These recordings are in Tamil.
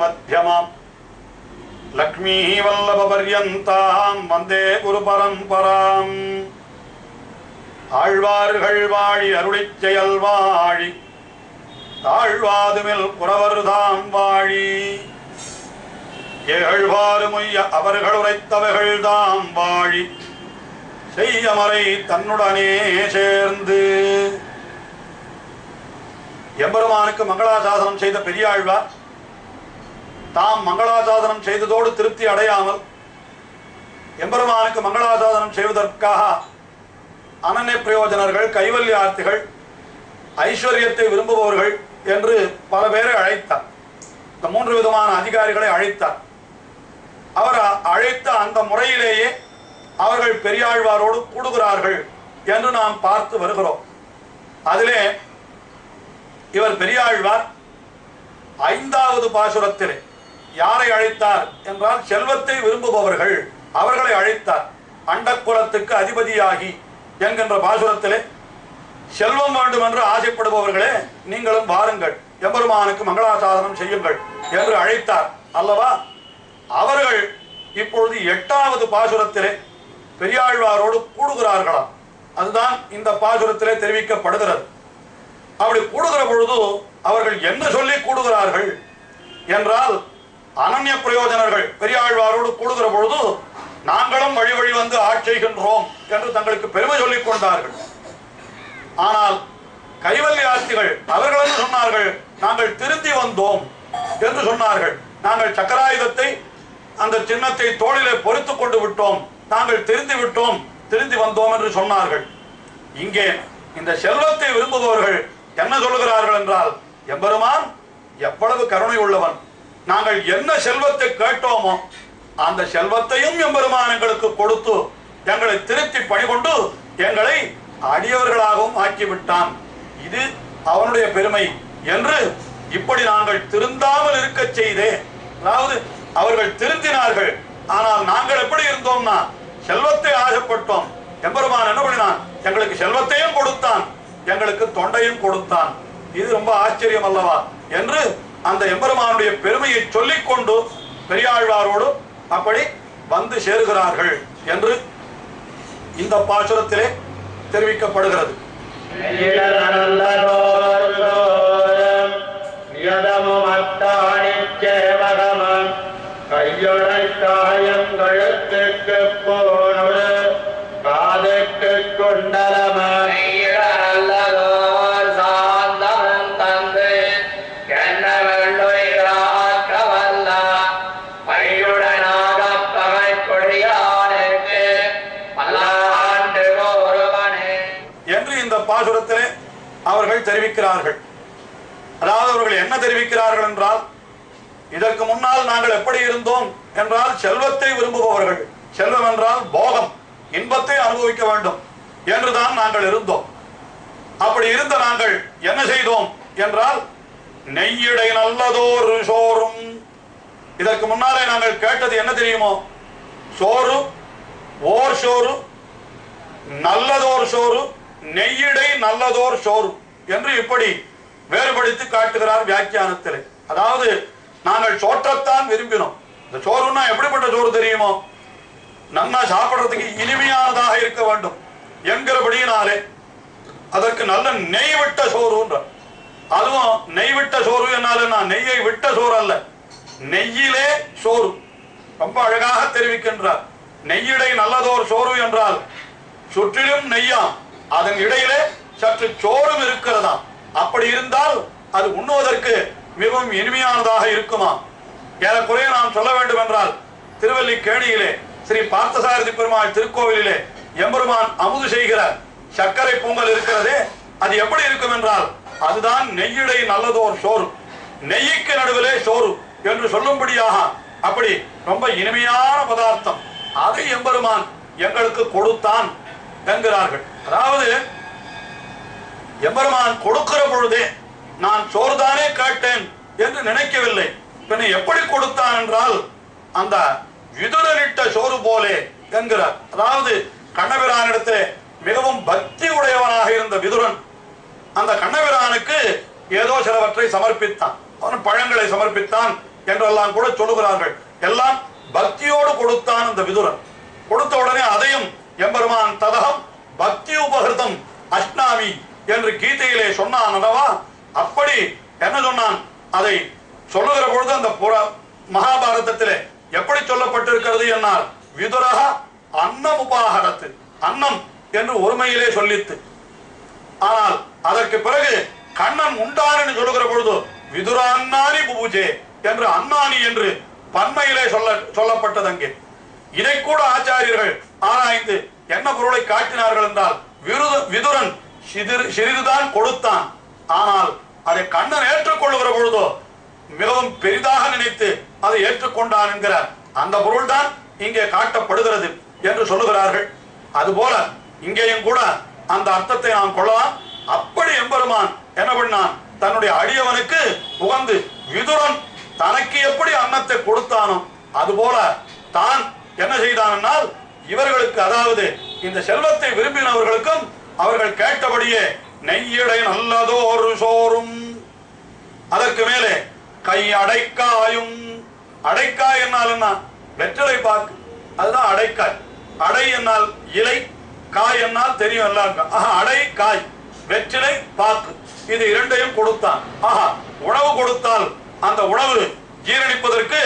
மத்தியமாம் வல்லப வல்லபபர்யந்தாம் வந்தே குரு பரம்பராம் ஆழ்வார்கள் வாழி அருளிச் செயல் வாழி தாழ்வாதுமில் புறவர் தாம் வாழி ஏழ்வாறுமுய்ய அவர்கள் உரைத்தவைகள் தாம் வாழி செய்யமறை தன்னுடனே சேர்ந்து। எம்பெருமானுக்கு மங்களாசாசனம் செய்த பெரியாழ்வார் தாம் மங்களாசாதனம் செய்ததோடு திருப்தி அடையாமல் எம்பெருமானுக்கு மங்களாசாதனம் செய்வதற்காக அனன்ய பிரயோஜனர்கள் கைவல்யார்த்திகள் ஐஸ்வர்யத்தை விரும்புபவர்கள் என்று பல பேரை அழைத்தார். இந்த மூன்று விதமான அதிகாரிகளை அழைத்தார். அவர் அழைத்த அந்த முறையிலேயே அவர்கள் பெரியாழ்வாரோடு கூடுகிறார்கள் என்று நாம் பார்த்து வருகிறோம். அதிலே இவர் பெரியாழ்வார் ஐந்தாவது பாசுரத்திலே யாரை அழைத்தார் என்றால் செல்வத்தை விரும்புபவர்கள் அவர்களை அழைத்தார். அண்டக்குலத்துக்கு அதிபதியாகி என்கின்ற பாசுரத்திலே செல்வம் வேண்டும் என்று ஆசைப்படுபவர்களே நீங்களும் வாருங்கள். எம்பெருமானுக்கு மங்களாசாதனம் செய்யுங்கள் என்று அழைத்தார். அல்லவா? அவர்கள் இப்பொழுது எட்டாவது பாசுரத்திலே பெரியாழ்வாரோடு கூடுகிறார்களாம். அதுதான் இந்த பாசுரத்திலே தெரிவிக்கப்படுகிறது. அப்படி கூடுகிற பொழுது அவர்கள் என்ன சொல்லி கூடுகிறார்கள் என்றால் அனன்ய பிரயோஜனர்கள் பெரியாழ்வாரோடு கூடுகிற பொழுது நாங்களும் வழி வழி வந்து ஆட்சிகின்றோம் என்று தங்களுக்கு பெருமை சொல்லிக் கொண்டார்கள். ஆனால் கைவல்யார்த்திகள் அவர்கள் என்ன சொன்னார்கள் நாங்கள் திருந்தி வந்தோம் என்று சொன்னார்கள். நாங்கள் சக்கராயுதத்தை அந்த சின்னத்தை தோளிலே பொறுத்து கொண்டு விட்டோம். நாங்கள் திருந்தி விட்டோம் திருந்தி வந்தோம் என்று சொன்னார்கள். இங்கே இந்த செல்வத்தை விரும்புபவர்கள் என்ன சொல்லுகிறார்கள் என்றால் எம்பெருமான் எவ்வளவு கருணை உள்ளவன். நாங்கள் என்ன செல்வத்தை கேட்டோமோ அந்த செல்வத்தையும் எம்பெருமானங்களுக்கு கொடுத்து எங்களை திருத்தி பணிகொண்டு எங்களை அடியவர்களாகவும் ஆக்கிவிட்டான். இது அவனுடைய பெருமை என்று இப்படி நாங்கள் திருந்தாமல் இருக்க செய்தே. அதாவது அவர்கள் திருந்தினார்கள் ஆனால் நாங்கள் எப்படி இருந்தோம்னா செல்வத்தை ஆசைப்பட்டோம். எம்பெருமான் என்ன பண்ணினான்? எங்களுக்கு செல்வத்தையும் கொடுத்தான். எங்களுக்கு தொண்டையும் கொடுத்தான். இது ரொம்ப ஆச்சரியம் அல்லவா? என்று அந்த எம்பெருமானுடைய பெருமையை சொல்லிக் கொண்டு பெரியாழ்வாரோடு அப்படி வந்து சேருகிறார்கள் என்று இந்த பாசுரத்திலே தெரிவிக்கப்படுகிறது. பாசுரத்திலே அவர்கள் தெரிவிக்கிறார்கள். அதாவது அவர்கள் என்ன தெரிவிக்கிறார்கள் என்றால் இதற்கு முன்னால் நாங்கள் எப்படி இருந்தோம்? என்றால் செல்வத்தை விரும்புபவர்கள். செல்வம் என்றால் போகம் இன்பத்தை அனுபவிக்க வேண்டும் என்றுதான் நாங்கள் இருந்தோம். அப்படி இருந்த நாங்கள் என்ன செய்தோம் என்றால் நெய்யிடை நல்லதோர் சோறும். இதற்கு முன்னாலே நாங்கள் கேட்டது என்ன தெரியுமோ? சோறு ஓர் சோறு நல்லதோர் சோறு நெய்யிடை நல்லதோர் சோறு என்று இப்படி வேறுபடுத்தி காட்டுகிறார் வியாக்கியானத்திலே. அதாவது நாங்கள் சோற்றத்தான் விரும்பினோம். இந்த சோறுன்னா எப்படிப்பட்ட சோறு தெரியுமோ? நன்னா சாப்பிடுறதுக்கு இனிமையானதாக இருக்க வேண்டும் என்கிறபடியினாலே அதற்கு நல்ல நெய் விட்ட சோறுன்ற அதுவும் நெய் விட்ட சோறு என்னால நான் நெய்யை விட்ட சோறு அல்ல நெய்யிலே சோறு. ரொம்ப அழகாக தெரிவிக்கின்றார். நெய்யிடை நல்லதோர் சோறு என்றால் சுற்றிலும் நெய்யாம். அதன் இடையிலே சற்று சோறும் இருக்கிறதாம் அப்படி இருந்தால் அது உண்ணுவதற்கு மிகவும் இனிமையானதாக இருக்குமா? ஏறக்குறைய நாம் சொல்ல வேண்டும் என்றால் திருவல்லிக்கேணியிலே ஸ்ரீ பார்த்தசாரதி பெருமாள் திருக்கோவிலிலே எம்பெருமான் அமுது செய்கிற சர்க்கரை பொங்கல் இருக்கிறதே அது எப்படி இருக்கும் என்றால் அதுதான் நெய்யிடை நல்லதோர் சோறு. நெய்யுக்கு நடுவிலே சோறு என்று சொல்லும்படியாக அப்படி ரொம்ப இனிமையான பதார்த்தம். அதை எம்பெருமான் எங்களுக்கு கொடுத்தான். என்கிறார்கள். அதாவது எம்பெருமான் கொடுக்கிற பொழுதே நான் சோர்தானே கேட்டேன் என்று நினைக்கவில்லை. பின்ன எப்படி கொடுத்தான் என்றால் அந்த விதுரனிட்ட சோறு போலே என்கிறார். அதாவது கண்ணபிரானிடத்தில் மிகவும் பக்தி உடையவனாக இருந்த விதுரன் அந்த கண்ணபிரானுக்கு ஏதோ சிலவற்றை சமர்ப்பித்தான். அவன் பழங்களை சமர்ப்பித்தான் என்றெல்லாம் கூட சொல்லுகிறார்கள். எல்லாம் பக்தியோடு கொடுத்தான் அந்த விதுரன். கொடுத்த உடனே அதையும் எம்பெருமான் ததகம் பக்தி உபகிருதம் அஷ்டாமி என்று கீதையிலே சொன்னான் அல்லவா? அப்படி என்ன சொன்னான்? அதை சொல்லுகிற பொழுது அந்த புற மகாபாரதத்திலே எப்படி சொல்லப்பட்டிருக்கிறது என்னால்? விதுரக அன்னம் உபாகரத்து அன்னம் என்று ஒருமையிலே சொல்லித்து. ஆனால் அதற்கு பிறகு கண்ணன் உண்டான் என்று சொல்லுகிற பொழுது விதுரான்னானி புபுஜே என்று அன்னானி என்று பன்மையிலே சொல்ல சொல்லப்பட்டது அங்கே இதை கூட ஆச்சாரியர்கள் ஆராய்ந்து என்ன பொருளை காட்டினார்கள் என்றால் விருது விதுரன் சிறிதுதான் கொடுத்தான். ஆனால் அதை கண்ணன் ஏற்றுக்கொள்ளுகிற பொழுதோ மிகவும் பெரிதாக நினைத்து அதை ஏற்றுக்கொண்டான் என்கிற அந்த பொருள்தான் இங்கே காட்டப்படுகிறது என்று சொல்லுகிறார்கள். அதுபோல இங்கேயும் கூட அந்த அர்த்தத்தை நாம் கொள்ளலாம். அப்படி எம்பெருமான் என்ன பண்ணான்? தன்னுடைய அடியவனுக்கு உகந்து விதுரன் தனக்கு எப்படி அன்னத்தை கொடுத்தானோ அதுபோல தான் என்ன செய்தான்னால் இவர்களுக்கு அதாவது இந்த செல்வத்தை விரும்பினவர்களுக்கும் அவர்கள் கேட்டபடியே நெய்யடை நல்லதோரு சோறும். அதற்கு மேலே கை அடைக்காயும். அடைக்காய் என்னால் என்ன? வெற்றிலை பாக்கு அதுதான் அடைக்காய். அடை என்னால் இலை காய் என்னால் தெரியும் எல்லாருக்கும் ஆஹா அடை காய் வெற்றிலை பாக்கு இது இரண்டையும் கொடுத்தான். ஆஹா உணவு கொடுத்தால் அந்த உணவு ஜீரணிப்பதற்கு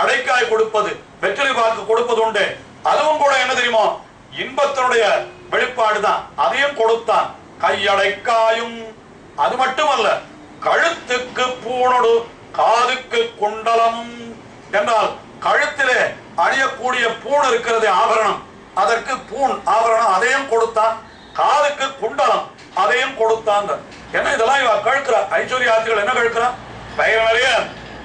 அடைக்காய் கொடுப்பது வெற்றிலை பாக்கு கொடுப்பது உண்டு. அதுவும் கூட என்ன தெரியுமோ? இன்பத்தினுடைய வெளிப்பாடுதான். அதையும் கொடுத்தான். கையடைக்காயும். அது மட்டுமல்ல கழுத்துக்கு பூணொடு காதுக்கு குண்டலம் என்றால் கழுத்திலே அணியக்கூடிய பூண் இருக்கிறது ஆபரணம். அதற்கு பூண் ஆபரணம் அதையும் கொடுத்தான். காதுக்கு குண்டலம் அதையும் கொடுத்தான். என்ன இதெல்லாம் இவ கேட்கிறா? ஐஸ்வர்யாதிகள் என்ன கேட்கிறா பயிர் நிறைய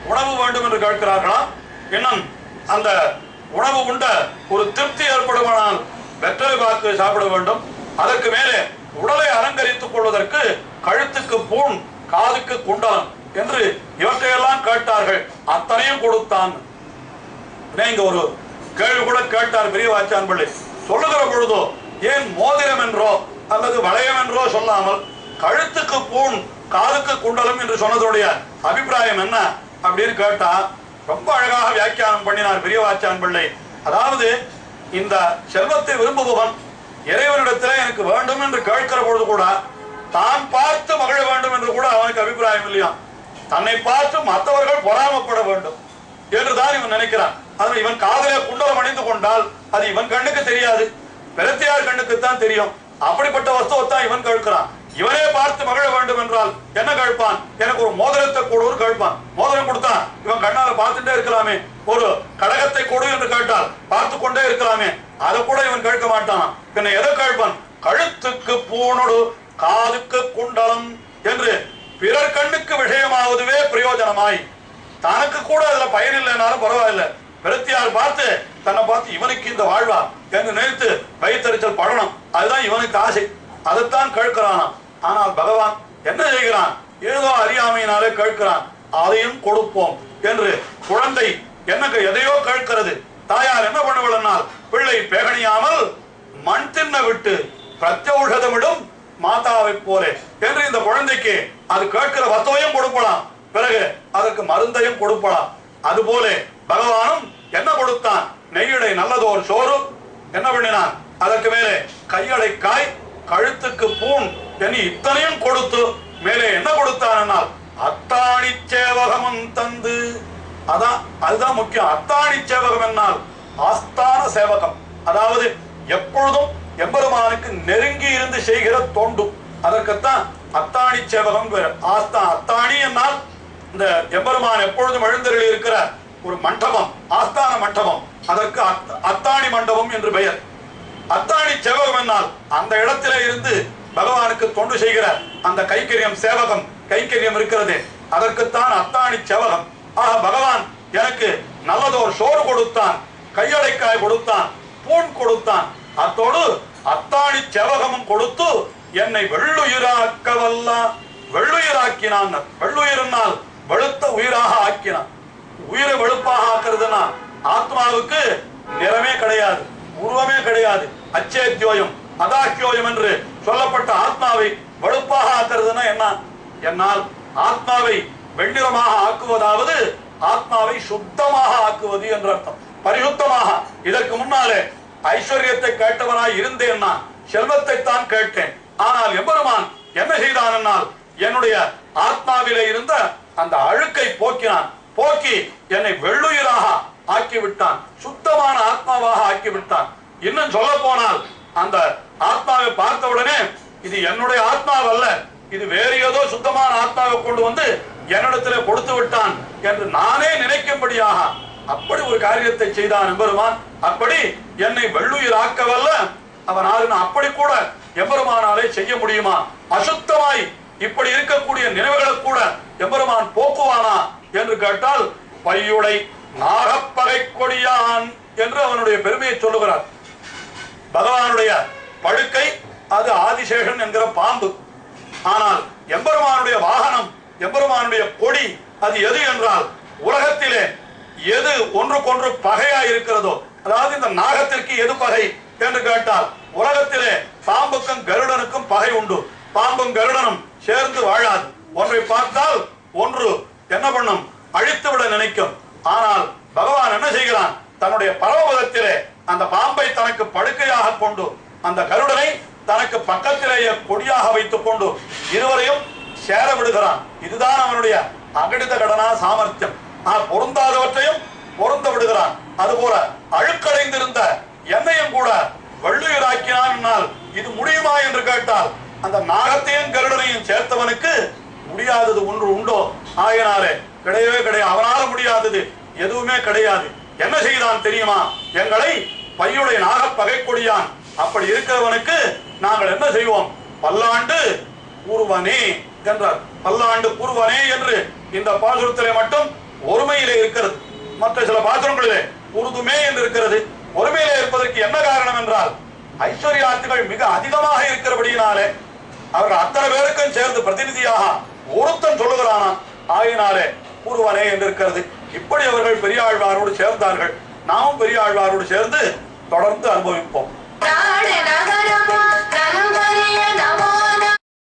உணவு வேண்டும் என்று கேட்கிறார்களா? இன்னும் அந்த உணவு உண்ட ஒரு திருப்தி ஏற்படுமானால் வெற்றலை பார்த்து சாப்பிட வேண்டும். அதற்கு மேலே உடலை அலங்கரித்துக் கொள்வதற்கு கழுத்துக்கு பூண் காதுக்கு குண்டலம் என்று இவற்றையெல்லாம் கேட்டார்கள். அத்தனையும் கொடுத்தான். இங்க ஒரு கேள்வி கூட கேட்டார் பெரிய வாச்சான் பிள்ளை. சொல்லுகிற பொழுதோ ஏன் மோதிரம் என்றோ அல்லது வளையம் என்றோ சொல்லாமல் கழுத்துக்கு பூண் காதுக்கு குண்டலம் என்று சொன்னதுடைய அபிப்பிராயம் என்ன? அப்படின்னு கேட்டா ரொம்ப அழகாக வியாக்கியானம் பண்ணினார் பெரியவாச்சான் பிள்ளை. அதாவது இந்த செல்வத்தை விரும்புபவன் இறைவனிடத்தில் எனக்கு வேண்டும் என்று கேட்கிற பொழுது கூட தான் பார்த்து மகிழ வேண்டும் என்று கூட அவனுக்கு அபிப்பிராயம் இல்லையா? தன்னை பார்த்து மற்றவர்கள் பொறாமப்பட வேண்டும் என்றுதான் இவன் நினைக்கிறான். அதனால் இவன் காதலே குண்டலம் அணிந்து கொண்டால் அது இவன் கண்ணுக்கு தெரியாது. பிரத்தியார் கண்ணுக்கு தான் தெரியும். அப்படிப்பட்ட வஸ்துவத்தான் இவன் கேட்கிறான். இவனே பார்த்து மகிழ வேண்டும் என்றால் என்ன கேட்பான்? எனக்கு ஒரு மோதிரத்தை கூட ஒரு கேட்பான். பார்த்துட்டே இருக்கலாமே. ஒரு கடகத்தை கொடு என்று கேட்டால் பார்த்து கொண்டே இருக்கலாமே. அதை கூட இவன் கேட்க மாட்டான். பின்ன எதை கேட்பான்? கழுத்துக்கு பூணொடு காதுக்கு குண்டலம் என்று பிறர் கண்ணுக்கு விஷயமாவதுவே பிரயோஜனமாய். தனக்கு கூட அதுல பயன் இல்லைனாலும் பரவாயில்லை. பிரத்தியார் பார்த்து தன்னை பார்த்து இவனுக்கு இந்த வாழ்வா என்று நினைத்து வயிற்றறிச்சல் படணும். அதுதான் இவனுக்கு ஆசை. அதைத்தான் கேட்கிறானா ஆனால் பகவான் என்ன செய்கிறான்? ஏதோ அறியாமையினாலே கேட்கிறான். அதையும் கொடுப்போம் என்று குழந்தை எனக்கு எதையோ கேட்கிறது. தாயார் என்ன பண்ணுவதனால் பிள்ளை பேகணியாமல் மண் தின்ன விட்டு பிரத்யௌஷதமிடும் மாதாவை போலே என்று இந்த குழந்தைக்கு அது கேட்கிற வத்தவையும் கொடுப்பலாம். பிறகு அதற்கு மருந்தையும் கொடுப்பலாம். அதுபோல பகவானும் என்ன கொடுத்தான்? நெய்யடை நல்லதோர் சோறு என்ன பண்ணினான்? அதற்கு மேலே கையடை காய் கழுத்துக்கு பூண் என்று இத்தனையும் கொடுத்து மேலே என்ன கொடுத்தான் அத்தாணி சேவகமும் தந்து. அதான் அதுதான் முக்கியம். அத்தாணி சேவகம் என்னால் ஆஸ்தான சேவகம். அதாவது எப்பொழுதும் எம்பெருமானுக்கு நெருங்கி இருந்து செய்கிற தொண்டு. அதற்குத்தான் அத்தாணி சேவகம் ஆஸ்தா அத்தாணி என்னால் இந்த எம்பெருமான் எப்பொழுதும் எழுந்தருளி இருக்கிற ஒரு மண்டபம் ஆஸ்தான மண்டபம். அதற்கு அத்தாணி மண்டபம் என்று பெயர். அத்தாணி சேவகம் என்னால் அந்த இடத்திலே இருந்து பகவானுக்கு தொண்டு செய்கிற அந்த கைக்கரியம் சேவகம் கைக்கரியம் இருக்கிறது. அதற்குத்தான் அத்தாணி சேவகம். ஆக பகவான் எனக்கு நல்லதோர் சோறு கொடுத்தான் கையடைக்காய் கொடுத்தான் பூண் கொடுத்தான். அத்தோடு அத்தாணி செவகமும் கொடுத்து என்னை வெள்ளுயிராக்க வல்லான் வெள்ளுயிராக்கினான் வெள்ளுயிர்னால் வெளுத்த உயிராக ஆக்கினான். உயிரை வெளுப்பாக ஆக்குறதுன்னா ஆத்மாவுக்கு நிறமே கிடையாது உருவமே கிடையாது. அச்சேத்தியோயம் அதாக்கியோயம் என்று சொல்லப்பட்ட ஆத்மாவை வலுப்பாக ஆக்குறதுன்னா என்ன? என்னால் ஆத்மாவை வெண்ணிறமாக ஆக்குவதாவது ஆத்மாவை சுத்தமாக ஆக்குவது என்ற அர்த்தம். பரிசுத்தமாக. இதற்கு முன்னாலே ஐஸ்வர்யத்தை கேட்டவனாய் இருந்தேன் நான் செல்வத்தை தான் கேட்டேன். ஆனால் எம்பெருமான் என்ன செய்தான் என்னால்? என்னுடைய ஆத்மாவிலே இருந்த அந்த அழுக்கை போக்கினான். போக்கி என்னை வெள்ளுயிராக ஆக்கி விட்டான் சுத்தமான ஆத்மாவாக ஆக்கி விட்டான் இன்னும் சொல்ல போனால் அந்த ஆத்மாவை பார்த்த உடனே இது என்னுடைய ஆத்மாவல்ல இது வேறு ஏதோ சுத்தமான ஆத்மாவை கொண்டு வந்து என்னிடத்துல கொடுத்து விட்டான் என்று நானே நினைக்கும்படியாக அப்படி ஒரு காரியத்தை செய்தான் எம்பெருமான். அப்படி என்னை வெள்ளுயிராக்கவல்ல அவனால் அப்படி கூட எம்பெருமானாலே செய்ய முடியுமா? அசுத்தமாய் இப்படி இருக்கக்கூடிய நினைவுகளை கூட எம்பெருமான் போக்குவானா என்று கேட்டால் பையுடை நாகப்பகை கொடியான் என்று அவனுடைய பெருமையை சொல்லுகிறார். பகவானுடைய படுக்கை அது ஆதிசேஷன் என்கிற பாம்பு. ஆனால் எம்பெருமானுடைய வாகனம் எம்பெருமானுடைய கொடி அது எது என்றால் உலகத்திலே எது ஒன்றுக்கொன்று பகையா இருக்கிறதோ அதாவது இந்த நாகத்திற்கு எது பகை என்று கேட்டால் உலகத்திலே பாம்புக்கும் கருடனுக்கும் பகை உண்டு. பாம்பும் கருடனும் சேர்ந்து வாழாது. ஒன்றை பார்த்தால் ஒன்று என்ன பண்ணும்? அழித்து விட நினைக்கும். ஆனால் பகவான் என்ன செய்கிறான்? தன்னுடைய பரமபதத்திலே அந்த பாம்பை தனக்கு படுக்கையாக கொண்டு அந்த கருடனை தனக்கு பக்கத்திலேயே கொடியாக வைத்துக் கொண்டு இருவரையும் சேர விடுகிறான். இதுதான் அவனுடைய அகடித கடனா சாமர்த்தியம். ஆனால் பொருந்தாதவற்றையும் பொருந்த விடுகிறான். அதுபோல அழுக்கடைந்திருந்த என்னையும் கூட வள்ளுயராக்கினான் என்னால். இது முடியுமா என்று கேட்டால் அந்த நாகத்தையும் கருடனையும் சேர்த்தவனுக்கு முடியாதது ஒன்று உண்டோ? ஆயினாலே கிடையவே கிடையாது. அவனால முடியாதது எதுவுமே கிடையாது. என்ன செய்தான் தெரியுமா? எங்களை பையுடைய நாக பகை கொடியான் அப்படி இருக்கிறவனுக்கு நாங்கள் என்ன செய்வோம்? பல்லாண்டு கூறுவனே என்றார். பல்லாண்டு கூறுவனே என்று இந்த பாசுரத்திலே மட்டும் ஒருமையிலே இருக்கிறது. மற்ற சில பாசுரங்களிலே உருதுமே என்று இருக்கிறது. ஒருமையிலே இருப்பதற்கு என்ன காரணம் என்றால் ஐஸ்வர்யாத்துகள் மிக அதிகமாக இருக்கிறபடியினாலே அவர்கள் அத்தனை பேருக்கும் சேர்ந்து பிரதிநிதியாக ஒருத்தன் சொல்லுகிறானாம் ஆயினாலே கூறுவனே என்று இருக்கிறது. இப்படி அவர்கள் பெரியாழ்வாரோடு சேர்ந்தார்கள். நாமும் பெரியாழ்வாரோடு சேர்ந்து தொடர்ந்து அனுபவிப்போம். 男儿泪，男儿。